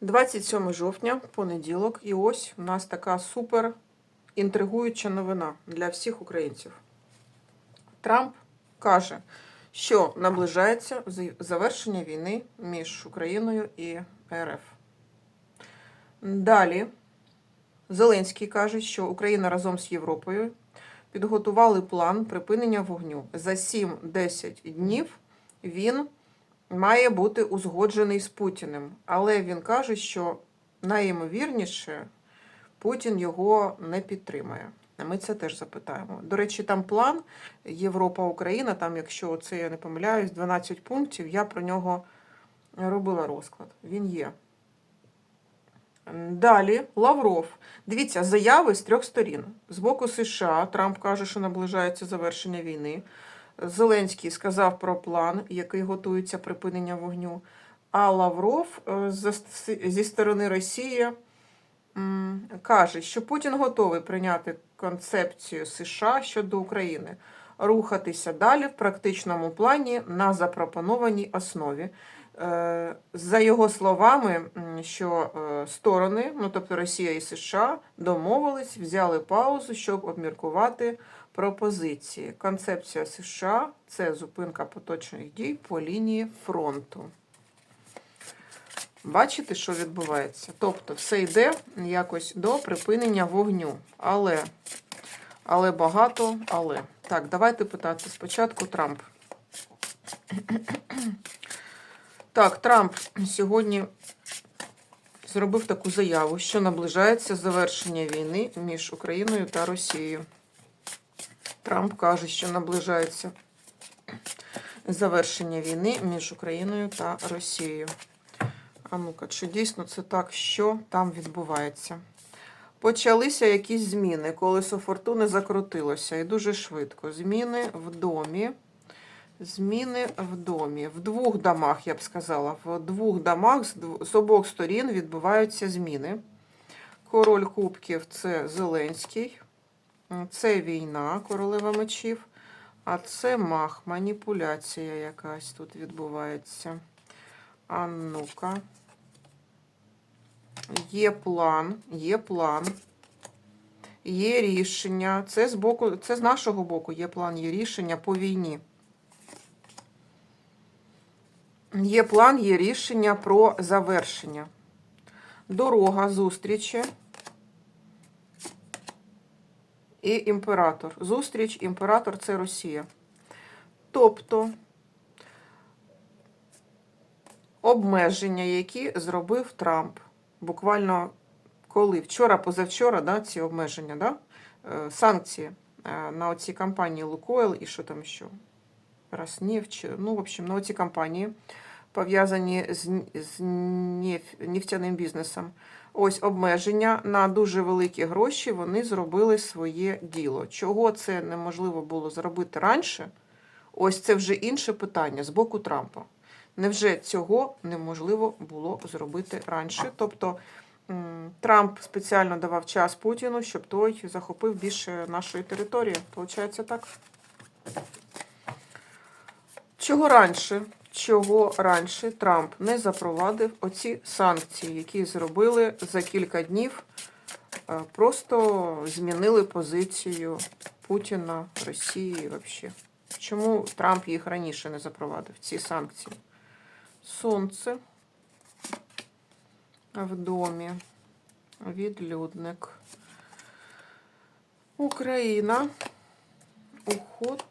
27 жовтня, понеділок, і ось у нас така супер інтригуюча новина для всіх українців. Трамп каже, що наближається завершення війни між Україною і РФ. Далі Зеленський каже, що Україна разом з Європою підготували план припинення вогню. За 7-10 днів він має бути узгоджений з Путіним. Але він каже, що найімовірніше Путін його не підтримає. Ми це теж запитаємо. До речі, там план Європа-Україна, там, якщо це я не помиляюсь, 12 пунктів, я про нього робила розклад. Він є. Далі Лавров. Дивіться, заяви з трьох сторін. З боку США Трамп каже, що наближається завершення війни. Зеленський сказав про план, який готується припинення вогню. А Лавров е, зі сторони Росії каже, що Путін готовий прийняти концепцію США щодо України, рухатися далі в практичному плані на запропонованій основі. Е, За його словами, що е, сторони, ну тобто Росія і США, домовились, взяли паузу, щоб обміркувати пропозиції. Концепція США це зупинка поточних дій по лінії фронту. Бачите, що відбувається? Тобто, все йде якось до припинення вогню. Але, але багато, але. Так, давайте питати спочатку Трамп. Так, Трамп сьогодні зробив таку заяву, що наближається завершення війни між Україною та Росією. Трамп каже, що наближається завершення війни між Україною та Росією. А ну-ка, чи дійсно це так, що там відбувається? Почалися якісь зміни. Колесо фортуни закрутилося і дуже швидко. Зміни в домі. Зміни в домі. В двох домах, я б сказала, в двох домах з обох сторін відбуваються зміни. Король кубків це Зеленський. Це війна, королева мечів. А це мах, маніпуляція якась тут відбувається. А ну-ка. Є план, є план. Є рішення. Це з боку, це з нашого боку є план, є рішення по війні. Є план, є рішення про завершення. Дорога зустрічі. І імператор. Зустріч, імператор це Росія. Тобто обмеження, які зробив Трамп. Буквально коли? Вчора, позавчора, да, ці обмеження, да? е, санкції е, на оці компанії Лукойл і що там ще? Роснефть, ну, в общем, на оці компанії, пов'язані з, з нефтяним бізнесом. Ось обмеження на дуже великі гроші вони зробили своє діло. Чого це неможливо було зробити раніше? Ось це вже інше питання з боку Трампа. Невже цього неможливо було зробити раніше? Тобто Трамп спеціально давав час Путіну, щоб той захопив більше нашої території. Получається так? Чого раніше? Чого раніше Трамп не запровадив оці санкції, які зробили за кілька днів, е, просто змінили позицію Путіна, Росії взагалі. Чому Трамп їх раніше не запровадив, ці санкції? Сонце в домі. Відлюдник. Україна. Уход.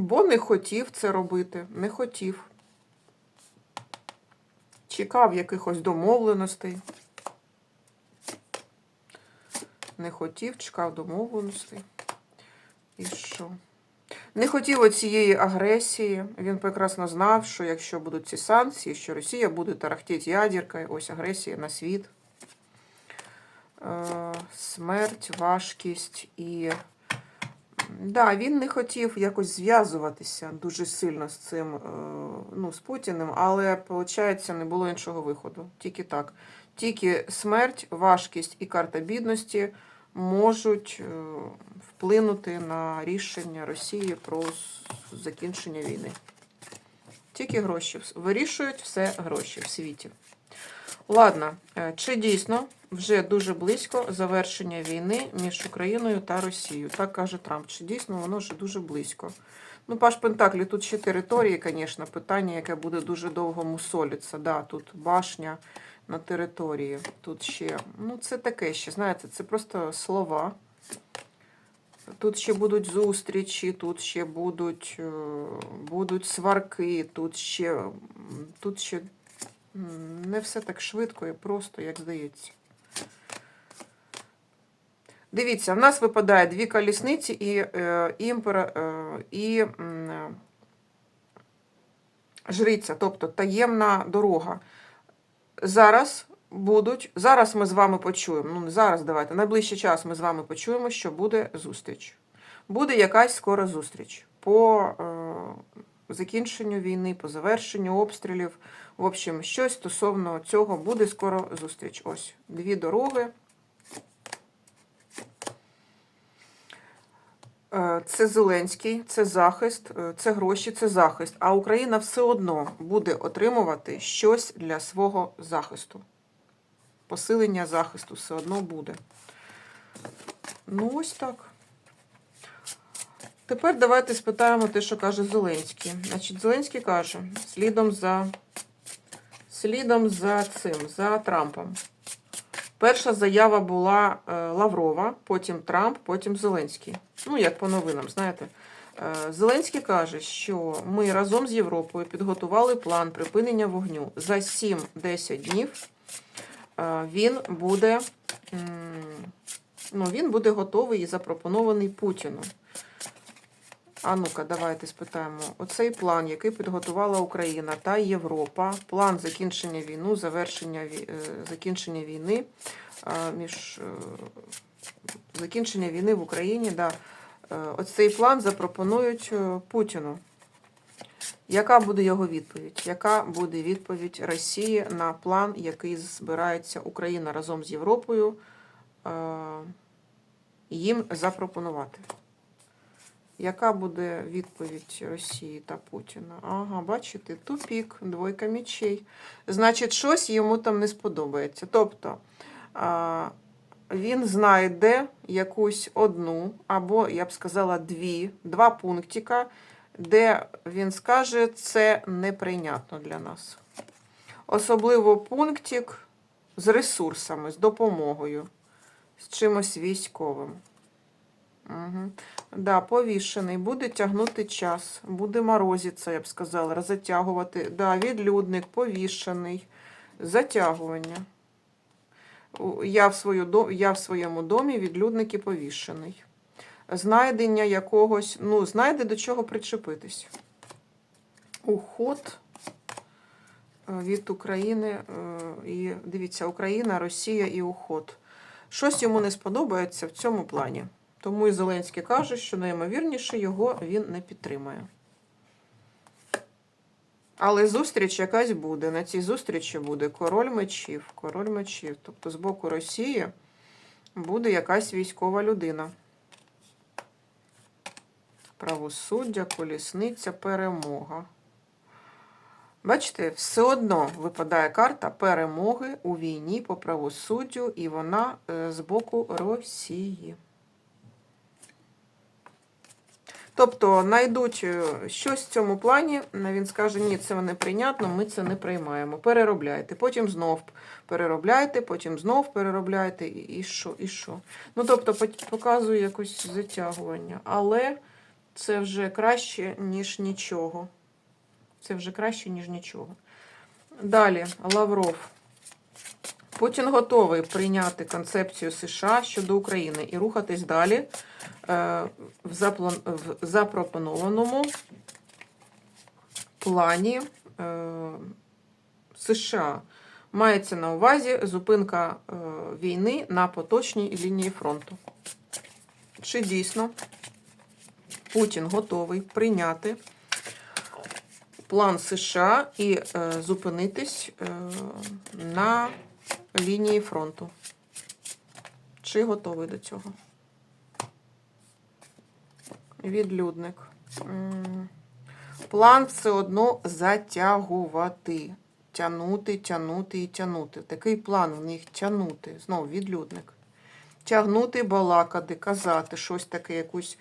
Бо не хотів це робити. Не хотів. Чекав якихось домовленостей. Не хотів, чекав домовленостей. І що? Не хотів оцієї агресії. Він прекрасно знав, що якщо будуть ці санкції, що Росія буде тарахтіти ядеркою, ось агресія на світ. Е, смерть, важкість і. Да, він не хотів якось зв'язуватися дуже сильно з цим, е, ну, з Путіним, але, виходить, не було іншого виходу. Тільки так. Тільки смерть, важкість і карта бідності можуть е, вплинути на рішення Росії про закінчення війни. Тільки гроші. Вирішують все гроші в світі. Ладно, е, чи дійсно вже дуже близько завершення війни між Україною та Росією? Так каже Трамп. Чи дійсно воно вже дуже близько? Ну, Паш Пентаклі, тут ще території, звісно, питання, яке буде дуже довго мусолитися. Да, тут башня на території. Тут ще, ну, це таке ще, знаєте, це просто слова. Тут ще будуть зустрічі, тут ще будуть, е, будуть сварки, тут ще, тут ще не все так швидко і просто, як здається. Дивіться, в нас випадає дві колісниці і, е, імпера, е, і е, жриця, тобто таємна дорога. Зараз будуть, зараз ми з вами почуємо, ну не зараз, давайте, найближчий час ми з вами почуємо, що буде зустріч. Буде якась скоро зустріч по е, закінченню війни, по завершенню обстрілів. В общем, щось стосовно цього буде скоро зустріч. Ось дві дороги. Е, Це Зеленський, це захист, е, це гроші, це захист. А Україна все одно буде отримувати щось для свого захисту. Посилення захисту все одно буде. Ну, ось так. Тепер давайте спитаємо те, що каже Зеленський. Значить, Зеленський каже, слідом за, слідом за цим, за Трампом. Перша заява була е, Лаврова, потім Трамп, потім Зеленський. Ну, як по новинам, знаєте. Е, Зеленський каже, що ми разом з Європою підготували план припинення вогню. За 7-10 днів е, він буде, ну, він буде готовий і запропонований Путіну. А ну-ка, давайте спитаємо. Оцей план, який підготувала Україна та Європа, план закінчення війни, завершення е, закінчення війни е, між е, закінчення війни в Україні, да. Оцей план запропонують Путіну. Яка буде його відповідь? Яка буде відповідь Росії на план, який збирається Україна разом з Європою їм запропонувати? Яка буде відповідь Росії та Путіна? Ага, бачите, тупік, двойка мечей. Значить, щось йому там не сподобається. Тобто він знайде якусь одну, або, я б сказала, дві, два пунктика, де він скаже, це неприйнятно для нас. Особливо пунктик з ресурсами, з допомогою, з чимось військовим. Угу. Да, повішений, буде тягнути час, буде морозиться, я б сказала, розтягувати. Да, відлюдник, повішений, затягування. Я в, свою, я в своєму домі відлюдник і повішений. Знайдення якогось, ну, знайде до чого причепитись. Уход е, від України. е, І дивіться, Україна, Росія і уход. Щось йому не сподобається в цьому плані. Тому і Зеленський каже, що найімовірніше його він не підтримає. Але зустріч якась буде. На цій зустрічі буде король мечів. Король мечів. Тобто з боку Росії буде якась військова людина. Правосуддя, колісниця, перемога. Бачите, все одно випадає карта перемоги у війні по правосуддю, і вона е, з боку Росії. Тобто знайдуть е, щось в цьому плані, він скаже, ні, це неприйнятно, ми це не приймаємо. Переробляйте. Потім знов переробляйте, потім знов переробляйте, і, що, і що. Ну, тобто, показує якось затягування. Але це вже краще, ніж нічого. Це вже краще, ніж нічого. Далі, Лавров. Путін готовий прийняти концепцію США щодо України і рухатись далі е, в запропонованому плані е, США. Мається на увазі зупинка е, війни на поточній лінії фронту. Чи дійсно Путін готовий прийняти план США і зупинитись на лінії фронту. Чи готовий до цього? Відлюдник. План все одно затягувати. Тягнути, тягнути і тягнути. Такий план в них тягнути. Знову відлюдник. Тягнути, балакати, казати, щось таке, якусь,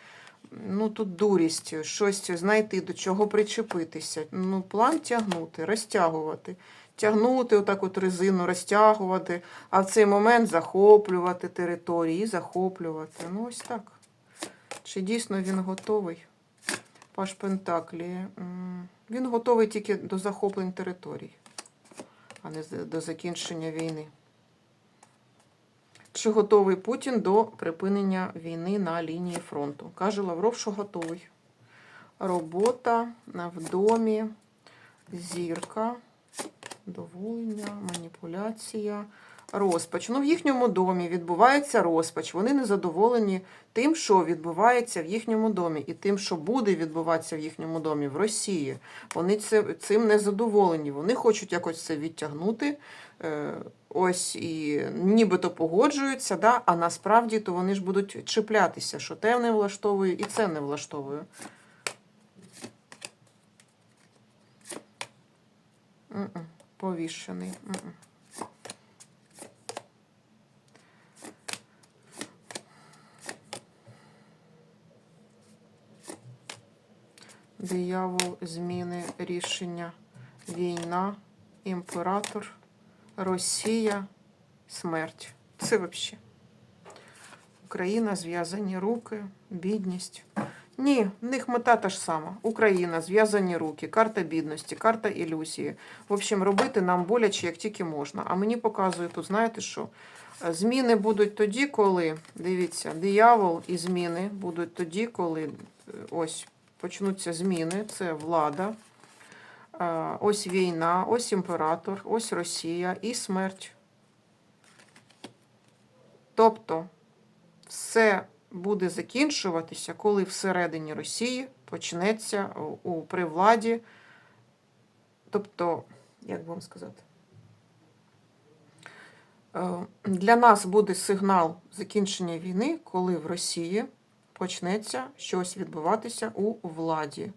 ну тут дурість, щось знайти, до чого причепитися. Ну, план тягнути, розтягувати. Тягнути отак от резину, розтягувати, а в цей момент захоплювати території, захоплювати. Ну, ось так. Чи дійсно він готовий? Паш Пентаклі. Він готовий тільки до захоплень територій, а не до закінчення війни. Чи готовий Путін до припинення війни на лінії фронту? Каже Лавров, що готовий. Робота в домі, зірка, доволення, маніпуляція, розпач. Ну, в їхньому домі відбувається розпач. Вони не задоволені тим, що відбувається в їхньому домі, і тим, що буде відбуватися в їхньому домі в Росії. Вони цим не задоволені. Вони хочуть якось це відтягнути. Е, ось і нібито погоджуються, да? а насправді то вони ж будуть чіплятися, що те не влаштовує і це не влаштовує. М-м, Повішений. Диявол, зміни, рішення, війна, імператор, Росія, смерть. Це взагалі. Україна, зв'язані руки, бідність. Ні, в них мета та ж сама. Україна, зв'язані руки, карта бідності, карта ілюзії. В общем, робити нам боляче, як тільки можна. А мені показує тут, знаєте що? Е, Зміни будуть тоді, коли, дивіться, диявол і зміни будуть тоді, коли е, ось почнуться зміни, це влада, е, ось війна, ось імператор, ось Росія і смерть. Тобто все буде закінчуватися, коли всередині Росії почнеться у, у при владі. Тобто, як вам сказати, Е, для нас буде сигнал закінчення війни, коли в Росії почнеться щось відбуватися у владі.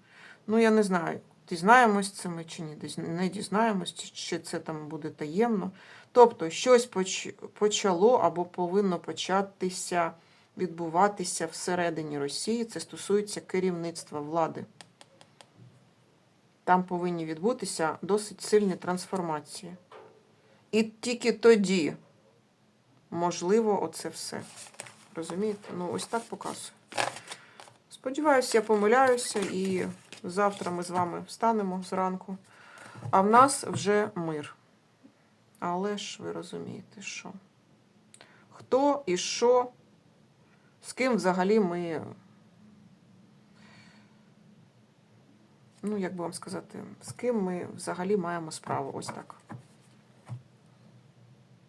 Ну, я не знаю, дізнаємось це ми чи ні, не дізнаємось, чи- це там буде таємно. Тобто, щось поч- почало або повинно початися відбуватися всередині Росії. Це стосується керівництва влади. Там повинні відбутися досить сильні трансформації. І тільки тоді можливо оце все. Розумієте? Ну, ось так показує. Сподіваюся, я помиляюся, і завтра ми з вами встанемо зранку. А в нас вже мир. Але ж ви розумієте, що? Хто і що, з ким взагалі ми. Ну, як би вам сказати, з ким ми взагалі маємо справу? Ось так.